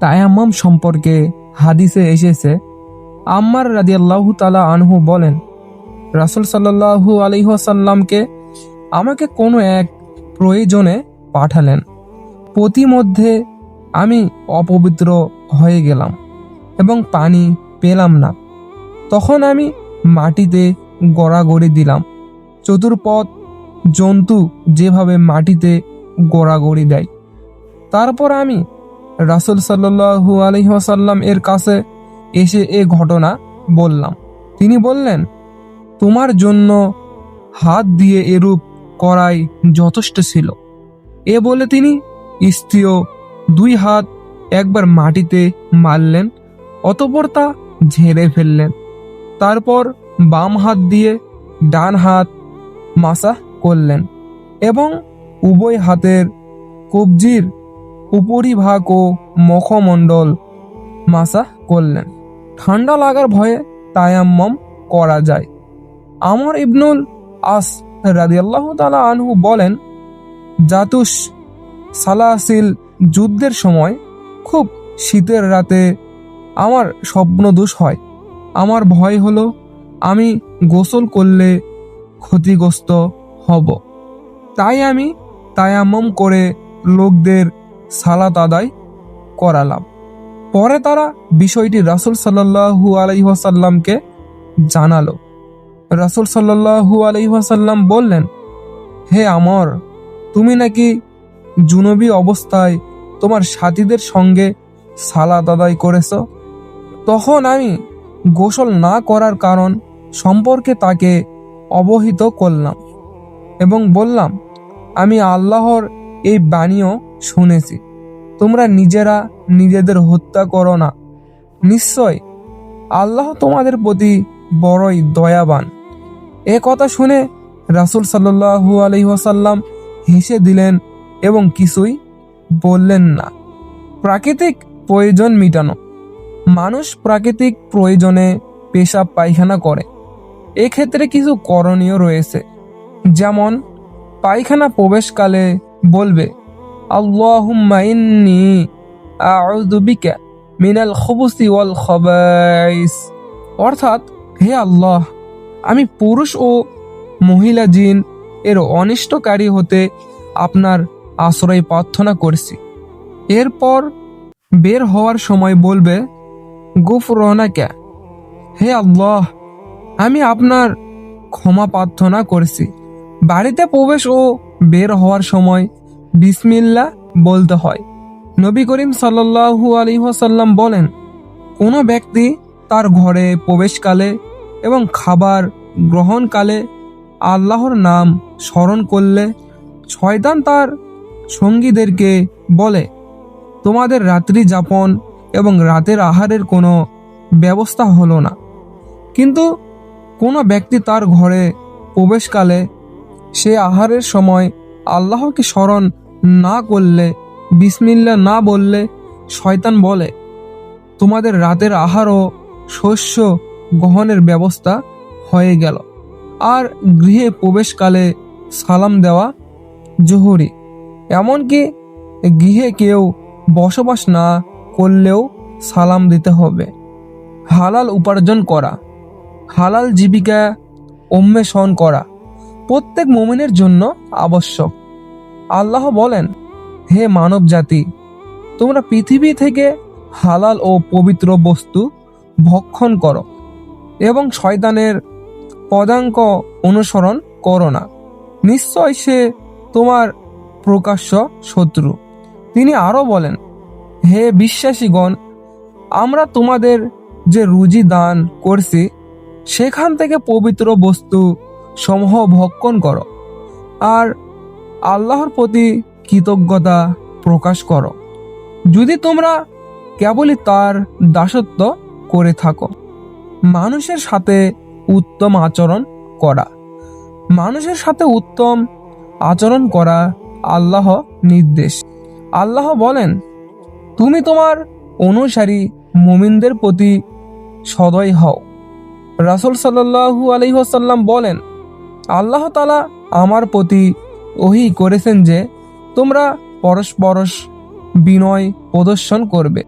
তায়াম্মাম সম্পর্কে হাদিসে এসেছে। আম্মার রাদিয়াল্লাহু তালা আনহু বলেন, রাসুল সাল্লাহু আলহিহাসাল্লামকে আমাকে কোনো এক প্রয়োজনে পাঠালেন। প্রতিমধ্যে আমি অপবিত্র হয়ে গেলাম এবং পানি পেলাম না। তখন আমি মাটিতে গড়াগড়ি দিলাম। চতুর্পথ জন্তু যেভাবে মাটিতে গড়াগড়ি দেয়, তারপর আমি রাসুল সাল্লু আলহিহাসাল্লাম এর কাছে এসে এ ঘটনা বললাম। তিনি বললেন, তোমার জন্য হাত দিয়ে এরূপ করাই যথেষ্ট ছিল। এ বলে তিনি স্ত্রীয় দুই হাত একবার মাটিতে মারলেন, অতপর তা ঝেড়ে ফেললেন। তারপর বাম হাত দিয়ে ডান হাত মাসা করলেন এবং উভয় হাতের কবজির উপরিভাগ ও মুখমণ্ডল মাসা করলেন। ঠান্ডা লাগার ভয়ে তায়াম্মম করা যায়। আমর ইবনুল আস রাদিয়াল্লাহু তাআলা আনহু বলেন জাতুস সালাসিল যুদ্ধের সময় খুব শীতের রাতে আমার স্বপ্নদোষ হয়। আমার ভয় হলো আমি গোসল করলে ক্ষতিগ্রস্ত হব। তাই আমি তায়াম্মম করে লোকদের সালাত আদায় করালাম। পরে তারা বিষয়টি রাসুল সাল্লাহু আলহিহাসাল্লামকে জানালো। রাসুল সাল্লাহু আলহিহাসাল্লাম বললেন, হে আমর, তুমি নাকি জুনবী অবস্থায় তোমার সাথীদের সঙ্গে সালাত আদায় করেছ? তখন আমি গোসল না করার কারণ সম্পর্কে তাকে অবহিত করলাম এবং বললাম, আমি আল্লাহর এই বাণীও শুনেছি। তোমরা নিজেরা নিজেদের হত্যা করো না। নিশ্চয় আল্লাহ তোমাদের প্রতি বড়ই দয়াবান। এ কথা শুনে রাসুল সাল্লু আলহিহাসাল্লাম হেসে দিলেন এবং কিছুই বললেন না। প্রাকৃতিক প্রয়োজন মিটানো। মানুষ প্রাকৃতিক প্রয়োজনে পেশাব পায়খানা করে। এক্ষেত্রে কিছু করণীয় রয়েছে। যেমন, পায়খানা প্রবেশকালে বলবে আল্লাহুম্মা ইন্নি আউযু বিকা মিনাল খুবুসি ওয়াল খবাইস অর্থাৎ, হে আল্লাহ, আমি পুরুষ ও মহিলা জিন এর অনিষ্টকারী হতে আপনার আশ্রয় প্রার্থনা করছি। এরপর বের হওয়ার সময় বলবে গুফ রহনাকা হে আল্লাহ, আমি আপনার ক্ষমা প্রার্থনা করছি। বাড়িতে প্রবেশ ও বের হওয়ার সময় বিসমিল্লা বলতে হয়। নবী করিম সাল্লাহু আলিহাসাল্লাম বলেন, কোনো ব্যক্তি তার ঘরে প্রবেশকালে এবং খাবার গ্রহণকালে আল্লাহর নাম স্মরণ করলে শয়তান তার সঙ্গীদেরকে বলে, তোমাদের রাত্রি যাপন এবং রাতের আহারের কোনো ব্যবস্থা হলো না। কিন্তু কোনো ব্যক্তি তার ঘরে প্রবেশকালে সে আহারের সময় আল্লাহকে স্মরণ না করলে বিসমিল্লা না বললে শয়তান বলে। তোমাদের রাতের আহার ও শস্য গ্রহণের ব্যবস্থা হয়ে গেল। আর গৃহে প্রবেশকালে সালাম দেওয়া জহুরি এমনকি গৃহে কেউ বসবাস না করলেও সালাম দিতে হবে। হালাল উপার্জন করা, হালাল জীবিকা অন্বেষণ করা প্রত্যেক মুমিনের জন্য আবশ্যক। আল্লাহ বলেন, হে মানব জাতি তোমরা পৃথিবী থেকে হালাল ও পবিত্র বস্তু ভক্ষণ করো এবং শয়তানের পদাঙ্ক অনুসরণ করো না। নিশ্চয় সে তোমার প্রকাশ্য শত্রু। তিনি আরও বলেন, হে বিশ্বাসীগণ, আমরা তোমাদের যে রুজি দান করছি, সেখান থেকে পবিত্র বস্তু সমূহ ভক্ষণ করো। আর আল্লাহর প্রতি কৃতজ্ঞতা প্রকাশ করো। যদি তোমরা কেবলই তার দাসত্ব করে থাকো, মানুষের সাথে উত্তম আচরণ করা, মানুষের সাথে উত্তম আচরণ করা আল্লাহ নির্দেশ। আল্লাহ বলেন, তুমি তোমার অনুসারী মুমিনদের প্রতি সদয় হও। রাসুল সাল্লাহু আলহিহাসাল্লাম বলেন, আল্লাহ তালা আমার প্রতি ওহি করেছেন যে তোমরা পরস্পরস বিনয় প্রদর্শন করবে।